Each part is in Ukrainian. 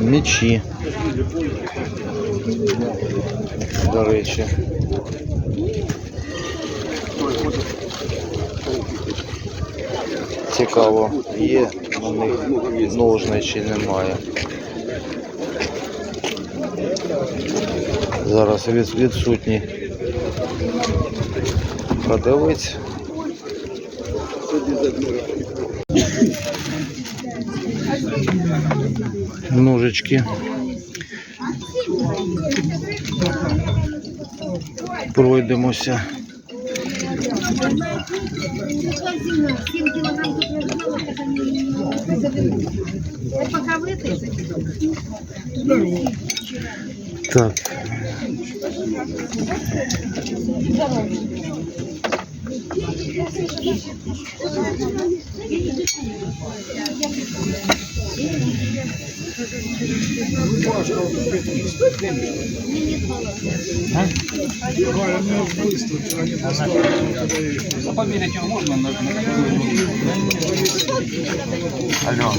Мечі. До речі. Цікаво, є у них ножни чи немає. Зараз від, відсутні продавець. Ножички. Пройдемося. 7 А померить ее можно на Алло.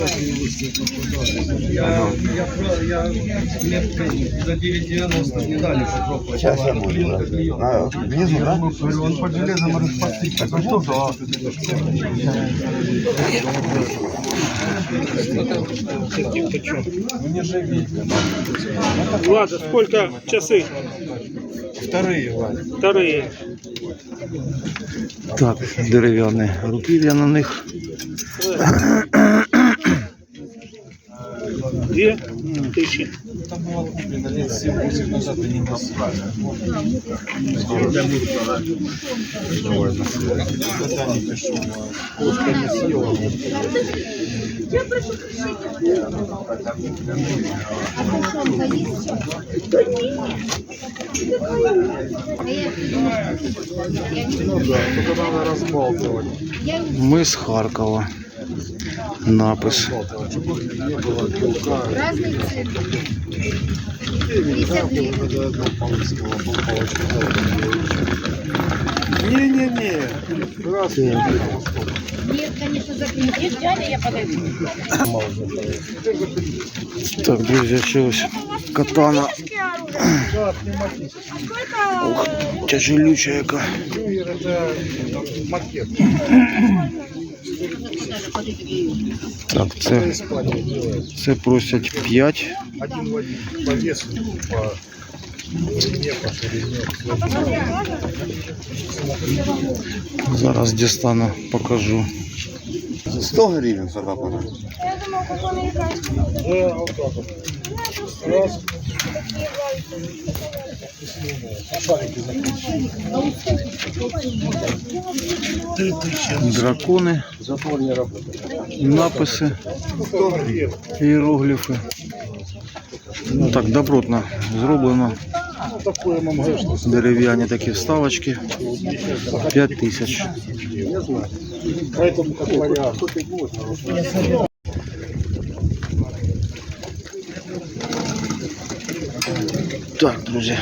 Алло. Я за 9,90 не дали попробовать. Сейчас я буду. А, внизу, да? Он под железом распустить. Так а что то? Что там? Почему? Мне же видно. Влада, сколько часы? Вторые, Ваня. Вторые. Так, дерев'яні руків'я на них. Две тысячи. Это было куплено лет 7-8 назад и не Никогда Мы с Харкова напис. Не-не-не. Нет, конечно, закрыть. Дядя, я подойду. Так, друзья, чегось катана. Ох, тяжелючая яка. Э, э, Макет. Так, це, це просять 5. Один в один по весу, по длине, по ширине. Зараз дістану, покажу. 100 гривен собака. Да, вот так вот. Раз. Дракони, написи, іерогліфи. Ну так, добротно зроблено. Дерев'яні такі вставочки. 5 тисяч. Так, друзі.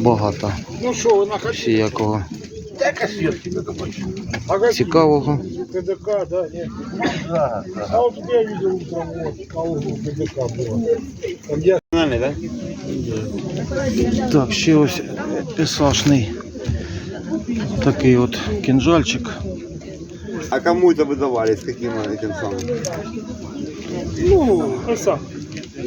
Багато Ну что, вы находите? всіякого А цікавого. ТДК, да? Нет? А вот я видел утром вот, на углу ТДК было. Там я Так, ще ось пісашний такий от кінжальчик. А кому это выдавали? С каким этим самым? Ну, ИСа,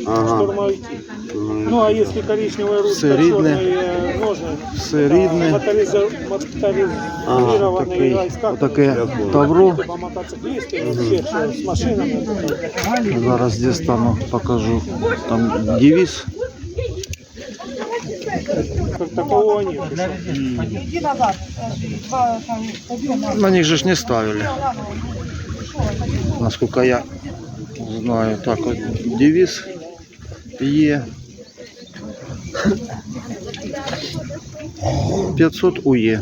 Ага. штурмовики. Ну, а если коричневая ручка, Все рідне. черные ножны, Все рідне. моториза- моторизированные Такий, войска, отаке тавро. типа мотоциклисты, все, что с машинами. Зараз дістану, покажу. Там девіз. Как такого нет. На них же ж не ставили. Насколько я знаю. Так, от девіз є. 500 УЕ.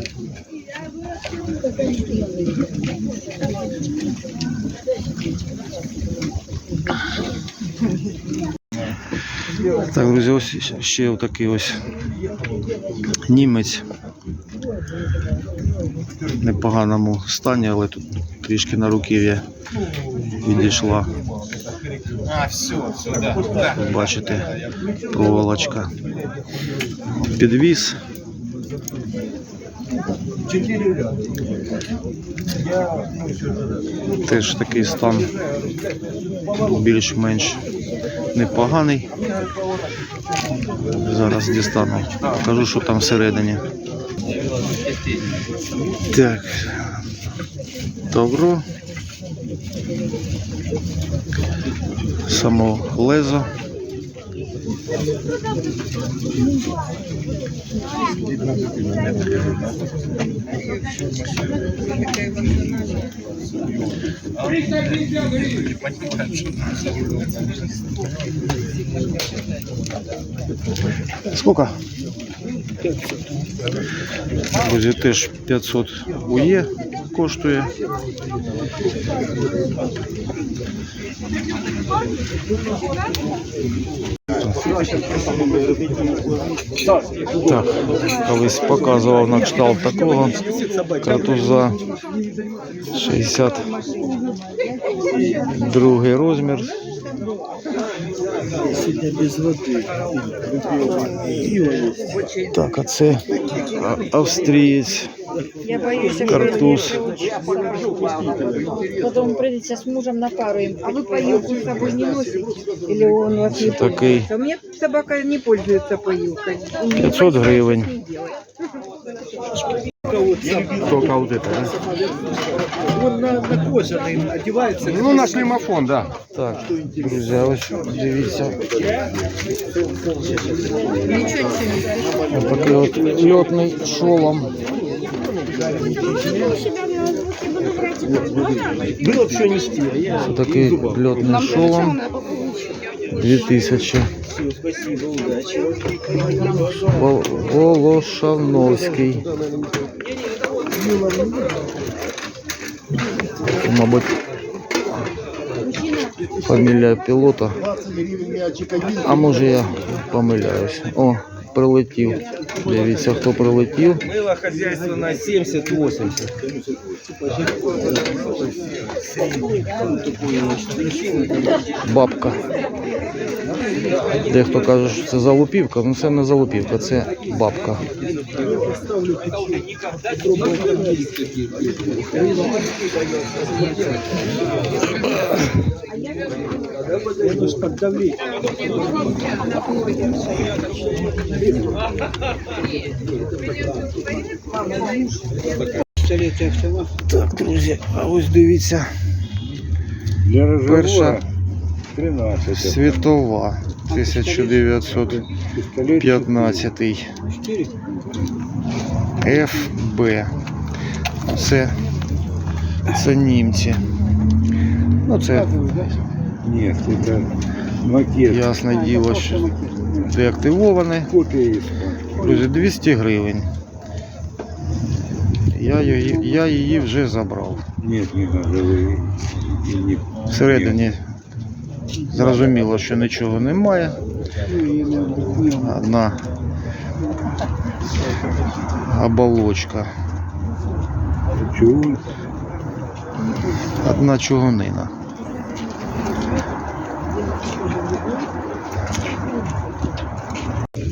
Так, друзі, ось ще такий ось німець непоганому стані, але тут трішки на руків'я відійшла. А, все, все, да. Бачите, проволочка. Підвіз. Теж такий стан більш-менш непоганий. Зараз дістану. Покажу, що там всередині. Так. Добро. Само лезо. Сколько? Друзі, теж 500 УЄ коштує. Так, колись показував на кшталт такого картуза 62 розмір. Так, а це австрієць Я боюсь, картуз. Потом придется с мужем на пару им. А вы поилку с собой не носите? Или он вас не Такий У меня собака не пользуется поилкой. 500 гривень. Не делает. Только вот это, да? Он на, на кожаный одевается. Ну, на шлемофон, да. Так, друзі, ось дивіться. Ось такий от льотний шолом. Было бы что нести, а я... Ось такий льотний шолом. 2000. Все, спасибо, удачи. Вол- Волошановський. Мабуть, фамілія пілота. А може я помиляюсь. О, прилетів. Дивіться, хто прилетів. Было хозяйство на 70-80. Бабка. Дехто каже, що це залупівка, ну це не залупівка, це бабка. Это ж под давлением. Так, друзі, а ось дивіться, Для перша 13. світова 1915 ФБ. Це, це німці. Ну це Нет, это макет. ясне діло, що деактивоване. Есть. Друзі, 200 гривень. Я її, я її вже забрав. Нет, не не- Всередині зрозуміло, що нічого немає. Одна оболочка, одна чугунина.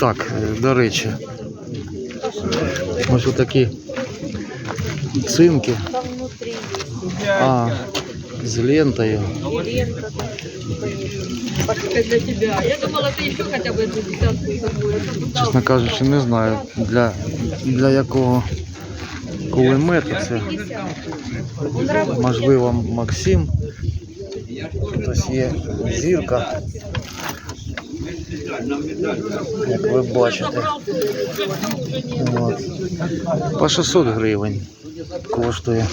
Так, е, до речі, ось отакі цинки. Там внутри А, з лентою. лента. для тебя. Я думала, ты еще хотя бы эту десятку с собой. Чесно кажучи, не знаю для, для якого кулемету це. Можливо, Максим. Ось є зірка. Як ви бачите. От. По 600 гривень коштує.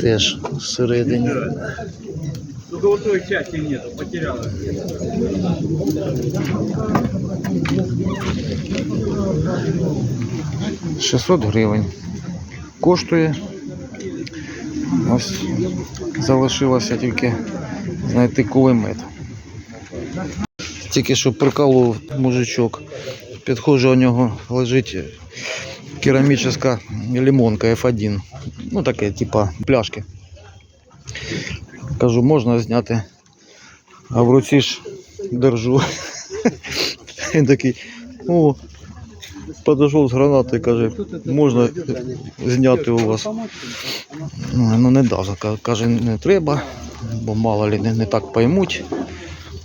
Теж всередині. Золотой части нету, потеряла. — 600 гривень. Коштує. Ось залишилося тільки знайти кулемет. Тільки що приколов мужичок підходжу, у нього лежить керамічна лимонка F1. Ну таке, типа пляшки. Кажу, можна зняти. А в руці ж держу. Він такий, о, подійшов з гранатою, каже, можна зняти у вас. Ну не дав, каже, не треба, бо мало ли не, не так поймуть,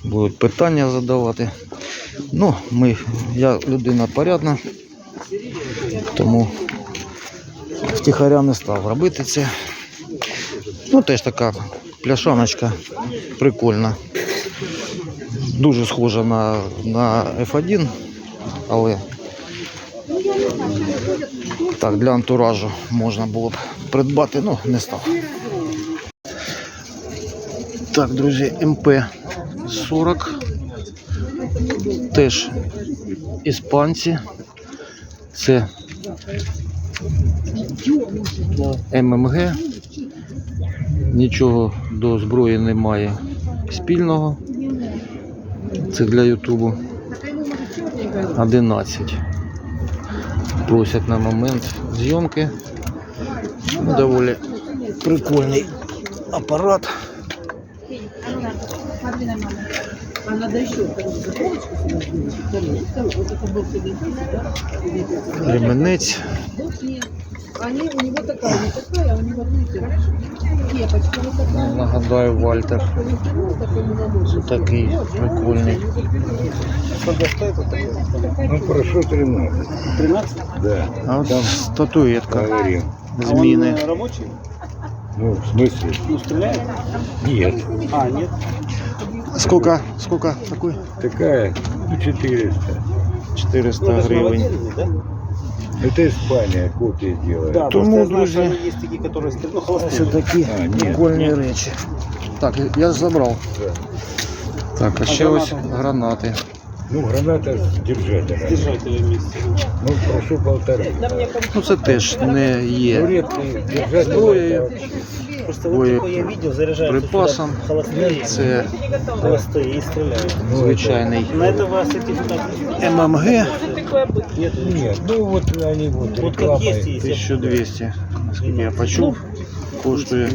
будуть питання задавати. Ну, ми, я людина порядна, тому втіхаря не став робити це. Ну, теж така пляшаночка прикольна. Дуже схожа на, на F1, але так, для антуражу можна було б придбати, ну не став. Так, друзі, МП-40. Теж іспанці. Це ММГ. Нічого до зброї немає спільного. Це для Ютубу. 11. Просять на момент зйомки. Ну, доволі прикольний апарат. Ремінець. Они, у него такая, не такая, а у него, знаете. Нагадаю, Вальтер. Такий прикольний. Ну, прошу 13. 13? Да, А от статуетка. говорим. Зміни. Он, э, рабочий? Ну, в смысле? Ну, стреляет? Нет. А, нет. Сколько? Сколько такой? Такая, ну, 400. 400 Ну, это ж гривень. новодельный, да? Это Испания копии делает. Да, Тому, просто я знаю, что друзі, они есть такие, которые стреляют. Ну, Ось холостые. такі А, ні. прикольні речі. Так, я ж забрав. Да. Так, а ще ось гранати. Ну, граната с держателя. Держатели вместе. Ну, прошу полтора. Ну це теж не Ну, є редкий держатель. Зброєю. это Просто Ой, вот такой я видел, заряжают припасом. холостые, Це холостые и стреляют. звичайний На это у вас сертификат есть? ММГ Нет. Нет, ну вот они вот Вот как есть, рекламой. есть. 1200. Наскільки я почув, коштує.